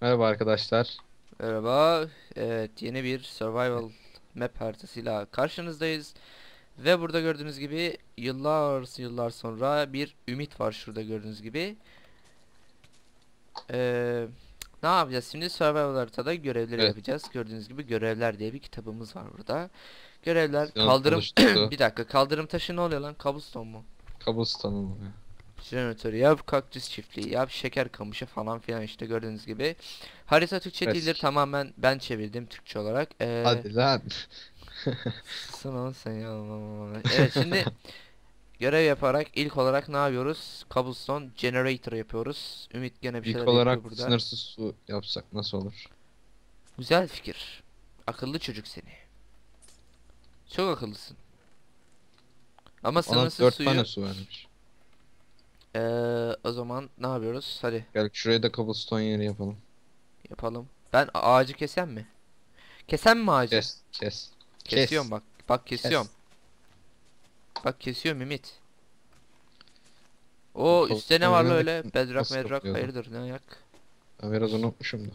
Merhaba arkadaşlar. Merhaba. Evet, yeni bir survival map haritasıyla karşınızdayız. Ve burada gördüğünüz gibi yıllar yıllar sonra bir ümit var şurada gördüğünüz gibi. Ee, ne yapacağız şimdi? Survival haritada görevleri Evet. yapacağız. Gördüğünüz gibi görevler diye bir kitabımız var burada. Görevler Sinan kaldırım bir dakika kaldırım taşı ne oluyor lan? Cobblestone mu? Cobblestone'u mu? Jeneratörü yap, kaktüs çiftliği yap, şeker kamışı falan filan işte gördüğünüz gibi. Harita Türkçe Evet. değildir tamamen ben çevirdim Türkçe olarak. Ee, Hadi lan. Sana sen ya. Evet şimdi görev yaparak ilk olarak ne yapıyoruz? Cobblestone generator yapıyoruz. Ümit gene bir şeyler İlk olarak burada. sınırsız su yapsak nasıl olur? Güzel fikir. Akıllı çocuk seni. Çok akıllısın. Ama sınırsız 4 suyu tane su vermiş. Ee, o zaman ne yapıyoruz? Hadi Gel şuraya da cobblestone yeri yapalım. yapalım. Ben ağacı kesen mi? Kesen mi ağacı? Kes, kes. Kesiyorum Kes. bak. Bak kesiyorum. Bak kesiyorum Ümit. O üstte ne var önemli. öyle? Medrock yapıyordu? hayırdır ne ayak? Ben biraz unutmuşum da.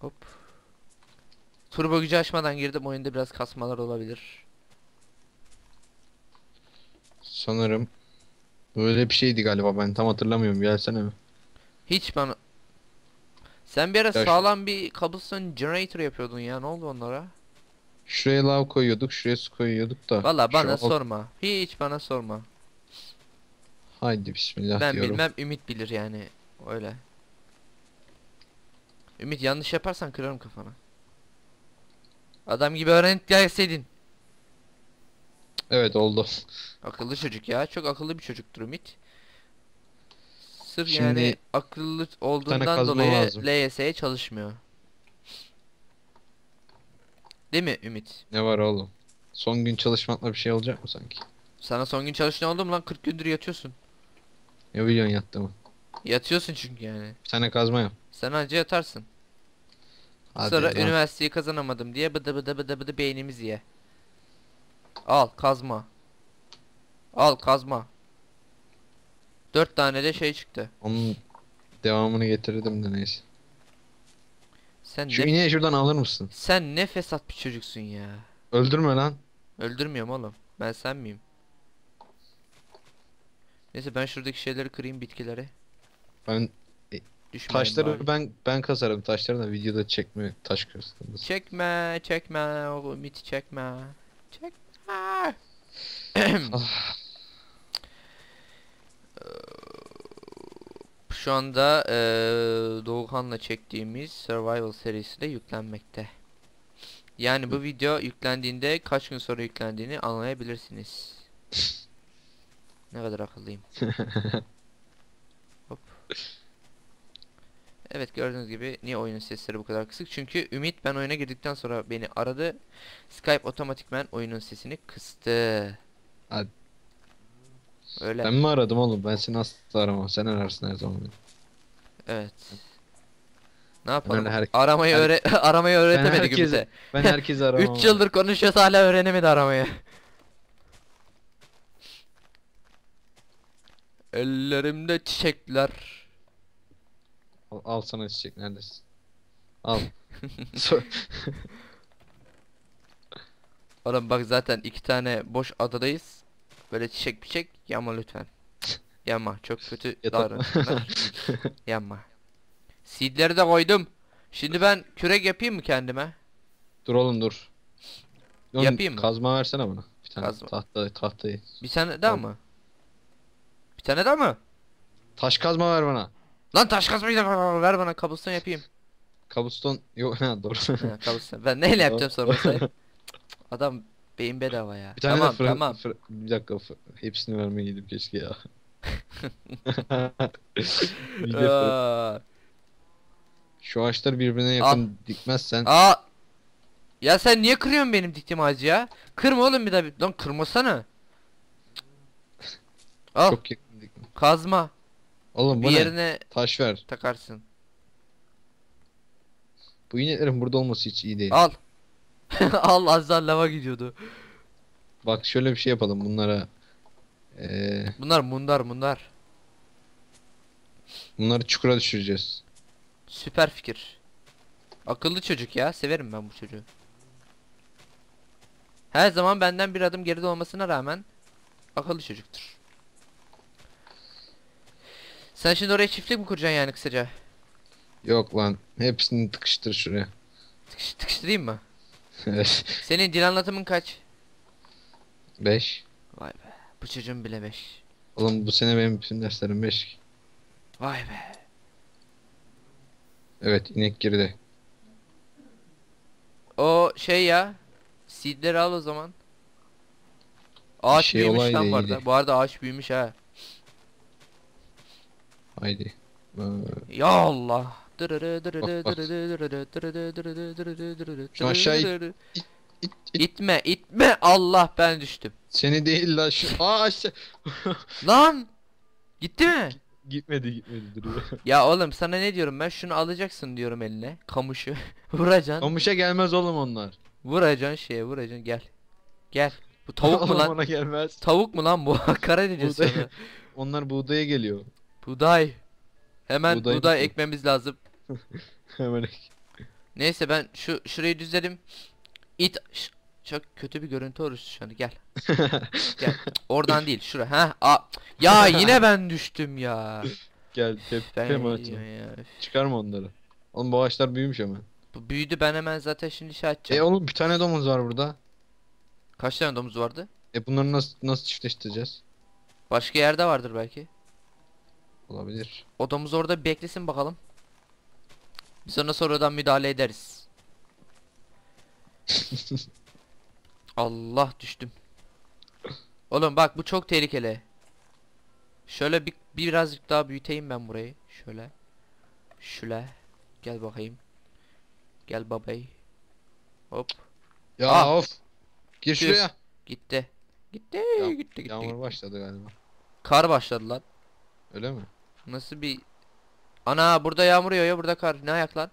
Hop. Turbo gücü açmadan girdim oyunda biraz kasmalar olabilir. Sanırım böyle bir şeydi galiba ben tam hatırlamıyorum. Gelsene mi? Hiç bana... Sen bir ara şu- sağlam bir cobblestone generator yapıyordun ya ne oldu onlara? Şuraya lav koyuyorduk, şuraya su koyuyorduk da. Valla şu bana alt- sorma. Hiç bana sorma. Haydi bismillah Ben diyorum. bilmem Ümit bilir yani. Öyle. Ümit yanlış yaparsan kırarım kafana. Adam gibi öğrenip gelseydin. Evet oldu. Akıllı çocuk ya. Çok akıllı bir çocuktur Ümit. Sırf Şimdi yani akıllı olduğundan dolayı. LYS'ye çalışmıyor. Değil mi Ümit? Ne var oğlum? Son gün çalışmakla bir şey olacak mı sanki? Sana son gün çalıştığın oldu mu lan? 40 gündür yatıyorsun. Ne biliyorsun yattığımı? Yatıyorsun çünkü yani. Bir tane kazma yap. Sen anca yatarsın. Hadi Sonra lan. üniversiteyi kazanamadım diye bıdı bıdı bıdı bıdı beynimiz ye. Al kazma. Al kazma. Dört tane de şey çıktı. Onun devamını getirdim de neyse. Sen Şu ne ineği şuradan alır mısın? sen ne fesat bir çocuksun ya. Öldürme lan. Öldürmüyorum oğlum. Ben sen miyim? Neyse ben şuradaki şeyleri kırayım bitkileri. Ben Düşmeyin taşları bari. ben ben kazarım. Taşları da videoda çekme taş kırstığımız. Çekme, çekme, o ümiti çekme. Çekme. Ah, Şu anda eee Doğukan'la çektiğimiz Survival serisi de yüklenmekte. Yani bu video yüklendiğinde kaç gün sonra yüklendiğini anlayabilirsiniz. Ne kadar akıllıyım. Hop. Evet gördüğünüz gibi niye oyunun sesleri bu kadar kısık? Çünkü Ümit ben oyuna girdikten sonra beni aradı. Skype otomatikmen oyunun sesini kıstı. Hadi. Öyle. ben mi aradım oğlum? Ben seni asla aramam. Sen ararsın her zaman beni. Evet. Ne yapalım? her- aramayı her- öğre aramayı öğretemedik herkese- Ümit'e. Ben herkesi aramam. 3 yıldır konuşuyoruz hala öğrenemedi aramayı. Ellerimde çiçekler. Al, al sana çiçek neredesin? Al. Oğlum bak zaten iki tane boş adadayız. Böyle çiçek çiçek yama lütfen. Yama çok kötü davranışlar. Yama. Seedleri de koydum. Şimdi ben kürek yapayım mı kendime? dur oğlum dur. Oğlum, Yapayım mı? Kazma versene bana. Bir tane Kazma. tahta tahtayı. Bir tane daha Al. mı? Bir tane daha mı? Taş kazma ver bana. Lan taş kazmayı da ver bana kabuston yapayım. Cobblestone yok ha doğru. Ha, kabuston. Ben neyle yapacağım Tamam. sorma sahip. Adam beyin bedava ya. Bir tane tamam de fırın, tamam. fır- bir dakika fır- hepsini vermeyeydim keşke ya. Bir de fırın- Aa, Şu ağaçları birbirine yakın dikmezsen Aa. Ya sen niye kırıyorsun benim diktiğim ağacı ya? Kırma oğlum bir daha. Lan kırmasana. Al çok yakın dikme. kazma. Oğlum bu Bir ne? yerine Taş ver. takarsın. Bu ineklerin burada olması hiç iyi değil. Al. Al az daha lava gidiyordu. Bak şöyle bir şey yapalım bunlara. Ee, Bunlar mundar mundar. Bunları çukura düşüreceğiz. Süper fikir. Akıllı çocuk ya. Severim ben bu çocuğu. Her zaman benden bir adım geride olmasına rağmen akıllı çocuktur. Sen şimdi oraya çiftlik mi kuracaksın yani kısaca? Yok lan. Hepsini tıkıştır şuraya. Tıkış, tıkıştırayım mı? Senin dil anlatımın kaç? 5. Vay be. Bu çocuğun bile 5. Oğlum bu sene benim bütün derslerim 5. Vay be. Evet inek geride. O şey ya. Seedleri al o zaman. Ağaç Şey büyümüş lan bu arada. Bu arada ağaç büyümüş ha. Haydi. Ee, Ya Allah. Şu aşağı it, it, it. İtme itme Allah ben düştüm. Seni değil lan şu. Aa aşağı. Lan! Gitti mi? Gitmedi gitmedi duruyor. Ya oğlum sana ne diyorum ben şunu alacaksın diyorum eline. Kamışı. vuracaksın. Kamışa gelmez oğlum onlar. Vuracaksın şeye vuracaksın gel. Gel. Bu tavuk mu lan? Ona gelmez. Tavuk mu lan bu? Ediyorsun Buğday. Onlar buğdaya geliyor. Buğday. Hemen Buğday buğday ekmemiz lazım. Hemen. Neyse ben şu şurayı düzledim. İt Ş- çok kötü bir görüntü oluştu şu anda gel. Gel. Oradan değil şura. Ha. A ya yine ben düştüm ya. Gel Ben ya, ya. Çıkarma onları. Oğlum bu ağaçlar büyümüş hemen. Bu büyüdü ben hemen zaten şimdi şey E açacağım. oğlum bir tane domuz var burada. Kaç tane domuz vardı? E bunları nasıl nasıl çiftleştireceğiz? Başka yerde vardır belki. Olabilir. O domuz orada beklesin bakalım. Biz ona sonradan müdahale ederiz. Allah düştüm. Oğlum bak bu çok tehlikeli. Şöyle bir birazcık daha büyüteyim ben burayı. Şöyle. Şöyle. Gel bakayım. Gel babay. Hop. Ya Ah. of. Gir şuraya. Gitti. Gitti. Ya- gitti gitti. Yağmur gitti. başladı galiba. Kar başladı lan. Öyle mi? Nasıl bir... Ana burada yağmur yağıyor burada kar. Ne ayak lan?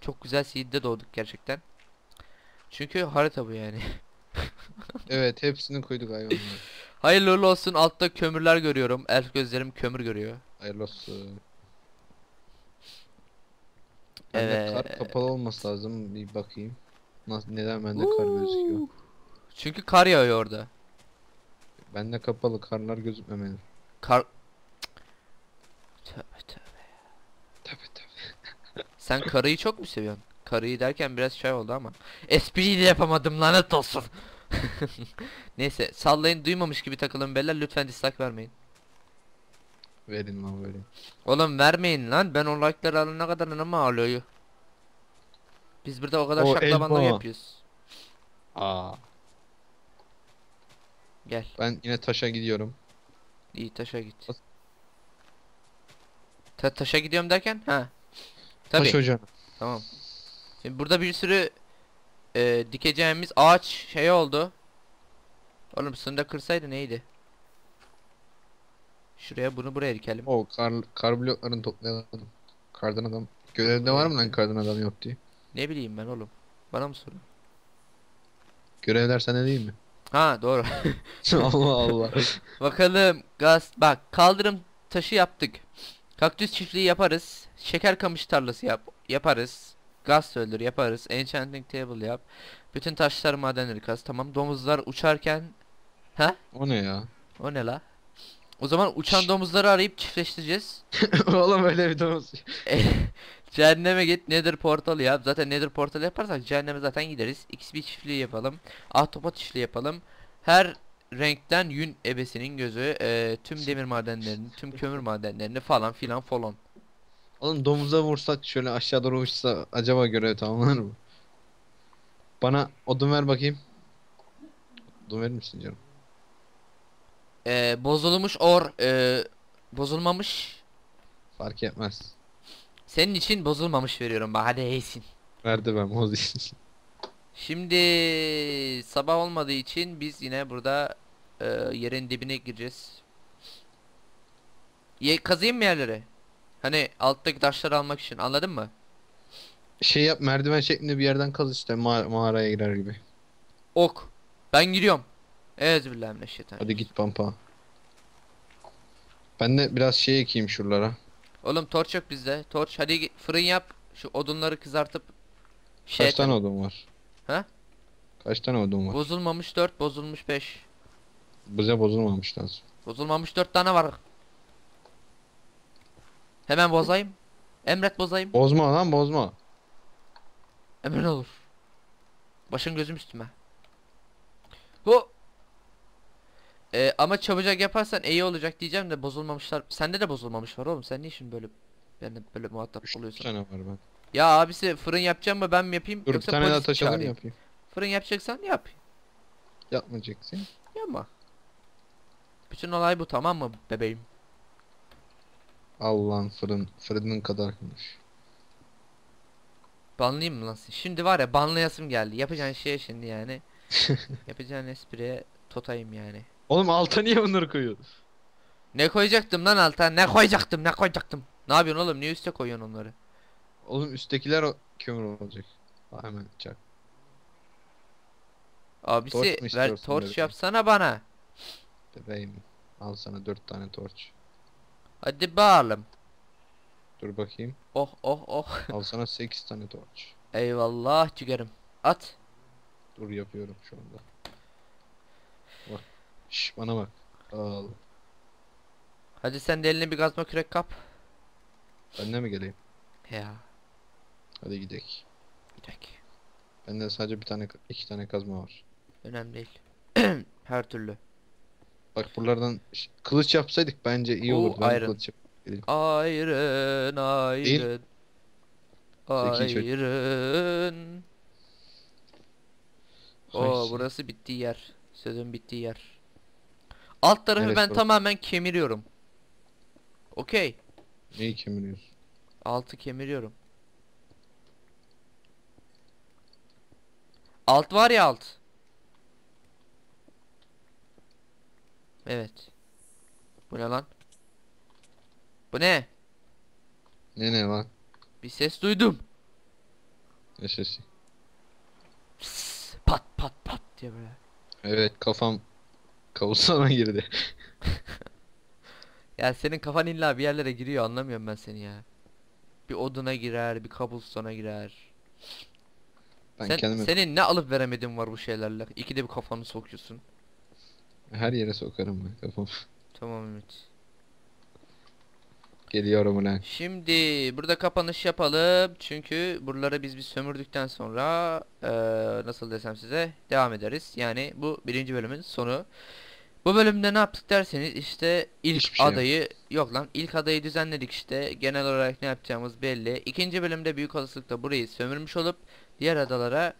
Çok güzel seed'de doğduk gerçekten. Çünkü harita bu yani. Evet hepsini koyduk hayvanlar. Hayırlı uğurlu olsun altta kömürler görüyorum. Elf gözlerim kömür görüyor. Hayırlı olsun. Bende Evet. kar kapalı olması lazım. Bir bakayım. Nasıl, neden bende kar gözüküyor? Çünkü kar yağıyor orada. Bende kapalı karlar gözükmemeli. Kar... Tövbe tövbe. Tabii tabii. Sen karıyı çok mu seviyorsun? Karıyı derken biraz şey oldu ama. Espriyi de yapamadım lanet olsun. Neyse sallayın duymamış gibi takılın beyler lütfen dislike vermeyin. Verin lan böyle. Oğlum vermeyin lan ben o like'ları alana kadar ama ağlıyor. Biz burada o kadar O şaklabanlık elma. yapıyoruz. Aa. Gel Ben yine taşa gidiyorum. iyi taşa git. Ta taşa gidiyorum derken ha. Tabii Taş ocağına. tamam. Şimdi burada bir sürü e, dikeceğimiz ağaç şey oldu. Oğlum sında kırsaydı neydi? Şuraya bunu buraya dikelim. O kar, kar bloklarını toplayalım. Kardan adam. Görevde var mı lan kardan adam yok diye. Ne bileyim ben oğlum. Bana mı sorun? Görevler sende değil mi? Ha doğru. Allah Allah. Bakalım gaz bak kaldırım taşı yaptık. Kaktüs çiftliği yaparız. Şeker kamış tarlası yap yaparız. Gaz söylür yaparız. Enchanting table yap. Bütün taşlar madenleri kaz. Tamam domuzlar uçarken ha? O ne ya? O ne la? O zaman uçan Şş. domuzları arayıp çiftleştireceğiz. Oğlum öyle bir domuz. Cehenneme git Nether portalı yap. Zaten Nether portalı yaparsak cehenneme zaten gideriz. XP çiftliği yapalım. Ahtapot çiftliği yapalım. Her renkten yün ebesinin gözü e, tüm demir madenlerini, tüm kömür madenlerini falan filan falan. Oğlum domuza vursak şöyle aşağı doğru uçsa acaba görev tamamlanır mı? Bana odun ver bakayım. Odun verir misin canım? E, bozulmuş or e, bozulmamış. Fark etmez. Senin için bozulmamış veriyorum bak hadi iyisin. Verdi ben bozayım. Şimdi sabah olmadığı için biz yine burada e, yerin dibine gireceğiz. Ye kazıyım mı yerleri? Hani alttaki taşları almak için anladın mı? şey yap merdiven şeklinde bir yerden kaz işte ma- mağaraya girer gibi. Ok. Ben giriyorum. Evet Hadi Hadi git pampa. Ben de biraz şey ekeyim şuralara. Oğlum torç yok bizde. Torç hadi fırın yap. Şu odunları kızartıp şey Kaç tane odun var? Ha? Kaç tane odun var? Bozulmamış 4, bozulmuş 5. Bize bozulmamış lazım. Bozulmamış 4 tane var. Hemen bozayım. Emret bozayım. Bozma lan bozma. Emrin olur. Başın gözüm üstüme. Hu. Ee, ama çabucak yaparsan iyi olacak diyeceğim de bozulmamışlar. Sende de bozulmamış var oğlum. Sen niye şimdi böyle benimle böyle muhatap 3 oluyorsun? tane var ben. Ya abisi fırın yapacağım mı ben mi yapayım Dur bir yoksa tane daha polis mi taş alayım çağırayım? yapayım. Fırın yapacaksan yap. Yapmayacaksın. Yapma. Bütün olay bu tamam mı bebeğim? Allah'ın fırın. Fırının kadarmış. Banlayayım mı lan seni? Şimdi var ya banlayasım geldi. Yapacağın şey şimdi yani. Yapacağın espriye totayım yani. Oğlum alta niye bunları koyuyorsun? Ne koyacaktım lan alta? Ne koyacaktım? Ne koyacaktım? Ne yapıyorsun oğlum? Niye üste koyuyorsun onları? Oğlum üsttekiler o kömür olacak. Hemen çak. Abisi Torç mu ver istiyorsun torç böyle? yapsana bana. Bebeğim. Al sana 4 tane torç. Hadi bağalım. Dur bakayım. Oh oh oh. Al sana 8 tane torç. Eyvallah ciğerim. At. Dur yapıyorum şu anda. Bak. Şş bana bak. Al. Hadi sen de eline bir gazma kürek kap. Ben de mi geleyim? Ya. Hadi gidelim. Gidelim. Bende sadece bir tane iki tane kazma var. Önemli değil. Her türlü. Bak buralardan kılıç yapsaydık bence iyi olurdu. Ben ayrı. kılıç yap- çocuk. Ayrın. Ay, Oo burası bittiği yer. Sözün bittiği yer. Alt tarafı Neresi ben burası? tamamen kemiriyorum. Okey. Neyi kemiriyorsun? Altı kemiriyorum. Alt var ya alt. Evet. Bu ne lan? Bu ne? Ne ne lan? Bir ses duydum. Ne sesi? Pss, pat pat pat diye böyle. Evet kafam kavusana girdi. Ya senin kafan illa bir yerlere giriyor anlamıyorum ben seni ya. Bir oduna girer, bir cobblestone'a girer. Ben Sen, kendime senin ne alıp veremedin var bu şeylerle. İkide bir kafanı sokuyorsun. her yere sokarım ben kafam. Tamam Ümit. Geliyorum ulan. Şimdi burada kapanış yapalım. Çünkü buraları biz bir sömürdükten sonra eee, nasıl desem size devam ederiz. Yani bu birinci bölümün sonu. Bu bölümde ne yaptık derseniz işte ilk Hiçbir şey yok. adayı yok lan ilk adayı düzenledik işte genel olarak ne yapacağımız belli. İkinci bölümde büyük olasılıkla burayı sömürmüş olup diğer adalara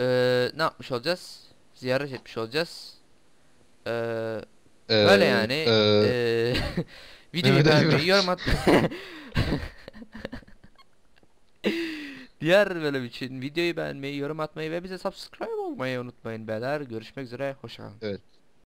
eee, ne yapmış olacağız? Ziyaret etmiş olacağız. Eee Ee, Böyle yani. ee, Eee videoyu beğenmeyi, yorum at. Diğer bölüm için videoyu beğenmeyi, yorum atmayı ve bize subscribe olmayı unutmayın beyler. Görüşmek üzere. Hoşçakalın. evet